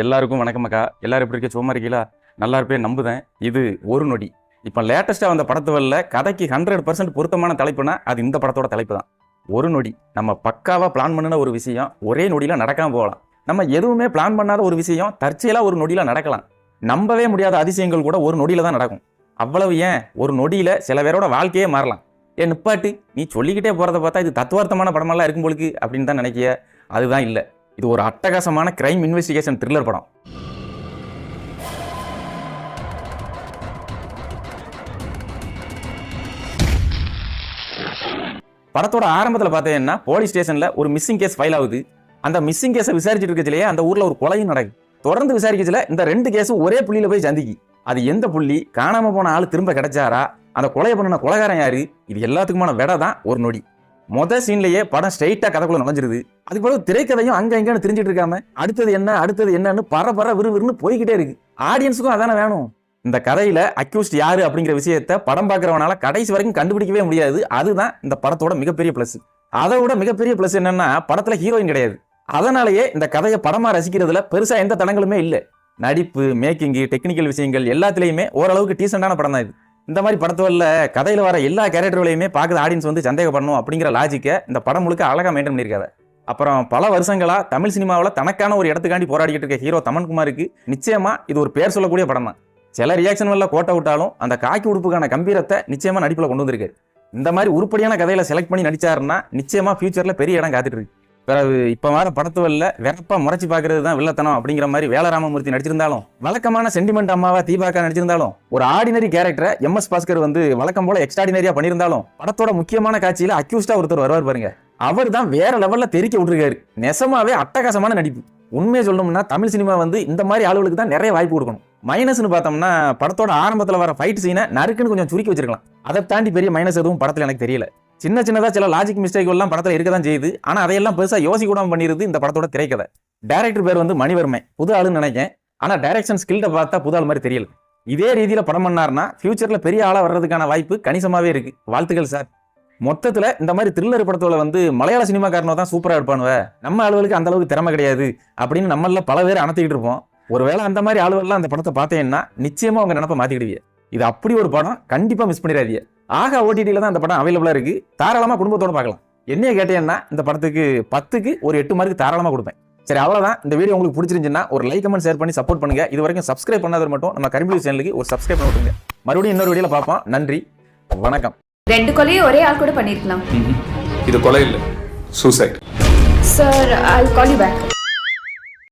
எல்லாருக்கும் வணக்கம் அக்கா. எல்லாரும் எப்படி இருக்க சும்மா இருக்கீங்களா? நல்லா இருப்பேன் நம்புதேன். இது ஒரு நொடி. இப்போ லேட்டஸ்ட்டாக வந்த படத்துவல்ல கதைக்கு ஹண்ட்ரட் பர்சன்ட் பொருத்தமான தலைப்புனா அது இந்த படத்தோட தலைப்பு தான். ஒரு நொடி. நம்ம பக்காவாக பிளான் பண்ணின ஒரு விஷயம் ஒரே நொடியில் நடக்காமல் போகலாம். நம்ம எதுவுமே பிளான் பண்ணாத ஒரு விஷயம் தற்செயலாக ஒரு நொடியில் நடக்கலாம். நம்பவே முடியாத அதிசயங்கள் கூட ஒரு நொடியில் தான் நடக்கும். அவ்வளவு ஏன்? ஒரு நொடியில் சில பேரோட வாழ்க்கையே மாறலாம். ஏன் நிப்பாட்டு. நீ சொல்லிக்கிட்டே போகிறத பார்த்தா இது தத்துவார்த்தமான படமெல்லாம் இருக்கும் போலுக்கு அப்படின்னு தான் நினைக்கிய. அதுதான் இல்லை. இது ஒரு அட்டகாசமான கிரைம் இன்வெஸ்டிகேஷன் த்ரில்லர் படம். படத்தோட ஆரம்பத்தில் பார்த்தீங்கன்னா போலீஸ் ஸ்டேஷனில் ஒரு மிஸ்ஸிங் கேஸ் ஃபைல் ஆகுது. அந்த மிஸ்ஸிங் கேஸை விசாரிச்சுட்டு இருக்கச்சிலேயே அந்த ஊரில் ஒரு கொலையும் நடக்குது. தொடர்ந்து விசாரிக்கச்சில இந்த ரெண்டு கேஸும் ஒரே புள்ளியில் போய் சந்திக்கி அது எந்த புள்ளி? காணாமல் போன ஆள் திரும்ப கிடைச்சாரா? அந்த கொலையை பண்ணின கொலைகாரன் யாரு? இது எல்லாத்துக்குமான விட தான் ஒரு நொடி. மொதல் சீன்லயே படம் ஸ்ட்ரைட்டா கதைக்குள்ள நுழைஞ்சிருது. அதுக்கு பிறகு திரைக்கதையும் அங்க இங்கன்னு தெரிஞ்சிட்டு இருக்காம அடுத்தது என்ன அடுத்தது என்னன்னு பர பர விறுவிறுன்னு போய்கிட்டே இருக்கு. ஆடியன்ஸுக்கும் அதான வேணும். இந்த கதையில அக்யூஸ்ட் யாரு அப்படிங்கிற விஷயத்த படம் பார்க்கறவனால கடைசி வரைக்கும் கண்டுபிடிக்கவே முடியாது. அதுதான் இந்த படத்தோட மிகப்பெரிய பிளஸ் அதை விட மிகப்பெரிய பிளஸ் என்னன்னா படத்துல ஹீரோயின் கிடையாது. அதனாலேயே இந்த கதையை படமா ரசிக்கிறதுல பெருசா எந்த தடங்களுமே இல்லை. நடிப்பு மேக்கிங்கு டெக்னிக்கல் விஷயங்கள் எல்லாத்துலேயுமே ஓரளவுக்கு டீசெண்டான படம் தான் இது. இந்த மாதிரி படத்துவல்ல கதையில் வர எல்லா கேரக்டர்களையுமே பார்க்குற ஆடியன்ஸ் வந்து சந்தேகப்படணும் அப்படிங்கிற லாஜிக்கை இந்த படம் முழுக்க அழகாக மெயின்டைன் பண்ணியிருக்காரு. அப்புறம் பல வருஷங்களா தமிழ் சினிமாவில் தனக்கான ஒரு இடத்துக்காண்டி போராடிக்கிட்டு இருக்க ஹீரோ தமன்குமாருக்கு நிச்சயமாக இது ஒரு பேர் சொல்லக்கூடிய படம் தான். சில ரியாக்ஷன் வல்ல கோட்டை விட்டாலும் அந்த காக்கி உடுப்புக்கான கம்பீரத்தை நிச்சயமாக நடிப்பில் கொண்டு வந்திருக்காரு இந்த மாதிரி உருப்படியான கதையில செலக்ட் பண்ணி நடிச்சாருன்னா நிச்சயமாக ஃபியூச்சரில் பெரிய இடம் காத்துட்டு இருக்கு. பிறகு இப்போ வர படத்துவல்ல வெறப்பா முறைச்சி பார்க்கறது தான் வில்லத்தனம் அப்படிங்கிற மாதிரி வேலராமமூர்த்தி நடிச்சிருந்தாலும் வழக்கமான சென்டிமெண்ட் அம்மாவா தீபாக்கா நடிச்சிருந்தாலும் ஒரு ஆர்டினரி கேரக்டரை எம் எஸ் பாஸ்கர் வந்து வழக்கம் போல எக்ஸ்ட்ராடினரியா பண்ணியிருந்தாலும் படத்தோட முக்கியமான காட்சியில அக்யூஸ்டா ஒருத்தர் வருவார் பாருங்க. அவர் தான் வேற லெவல்ல தெரிக்க விட்டுருக்காரு. நெசமாவே அட்டகாசமான நடிப்பு. உண்மையை சொல்லணும்னா தமிழ் சினிமா வந்து இந்த மாதிரி ஆளுகளுக்கு தான் நிறைய வாய்ப்பு கொடுக்கணும். மைனஸ்னு பார்த்தோம்னா படத்தோட ஆரம்பத்தில் வர ஃபைட் சீனை நறுக்குன்னு கொஞ்சம் சுருக்கி வச்சிருக்கலாம். அதை தாண்டி பெரிய மைனஸ் எதுவும் படத்தில் எனக்கு தெரியல. சின்ன சின்னதாக சில லாஜிக் மிஸ்டேக் எல்லாம் படத்தில் இருக்க தான் செய்யுது. ஆனால் அதையெல்லாம் பெருசாக யோசிக்கூடாமல் பண்ணிடுது இந்த படத்தோட திரைக்கதை. டைரக்டர் பேர் வந்து மணிவர்மை. புது ஆளுன்னு நினைக்கிறேன் ஆனால் டைரக்ஷன் ஸ்கில்ட பார்த்தா புது ஆள் மாதிரி தெரியல. இதே ரீதியில் படம் பண்ணார்னா ஃபியூச்சரில் பெரிய ஆளாக வர்றதுக்கான வாய்ப்பு கணிசமாகவே இருக்குது வாழ்த்துக்கள் சார் மொத்தத்தில் இந்த மாதிரி த்ரில்லர் படத்தோட வந்து மலையாள சினிமாக்காரனோ தான் சூப்பராக எடுப்பானுவ நம்ம ஆளுகளுக்கு அந்த அளவுக்கு திறமை கிடையாது அப்படின்னு நம்மள பல பேர் அணத்திக்கிட்டு இருப்போம். ஒருவேளை அந்த மாதிரி ஆளுகள்லாம் அந்த படத்தை பார்த்தேன்னா நிச்சயமாக அவங்க நினப்பை மாற்றிக்கிடுவீங்க இது அப்படி ஒரு படம் கண்டிப்பாக மிஸ் பண்ணிடாதீங்க. ஆகா ஓடிடியில் தான் இந்த படம் அவைலபிளா இருக்கு. தாராளமா குடும்பத்தோட பார்க்கலாம். என்னைய கேட்டேன்னா இந்த படத்துக்கு பத்துக்கு ஒரு எட்டு மார்க்கு தாராளமா கொடுப்பேன். சரி அவ்வளவுதான். இந்த வீடியோ உங்களுக்கு பிடிச்சிருந்துச்சுன்னா ஒரு லைக் கமெண்ட் ஷேர் பண்ணி சப்போர்ட் பண்ணுங்க. இது வரைக்கும் சப்ஸ்கிரைப் பண்ணாதவர் மட்டும் நம்ம கரிபிளி சேனலுக்கு ஒரு சப்ஸ்கிரைப் பண்ணி விட்டுருங்க. மறுபடியும் இன்னொரு வீடியோல பார்ப்போம். நன்றி வணக்கம். ரெண்டு கொலையும் ஒரே ஆள் கூட பண்ணிருக்கலாம். இது கொலை இல்லை. Suicide sir I call you back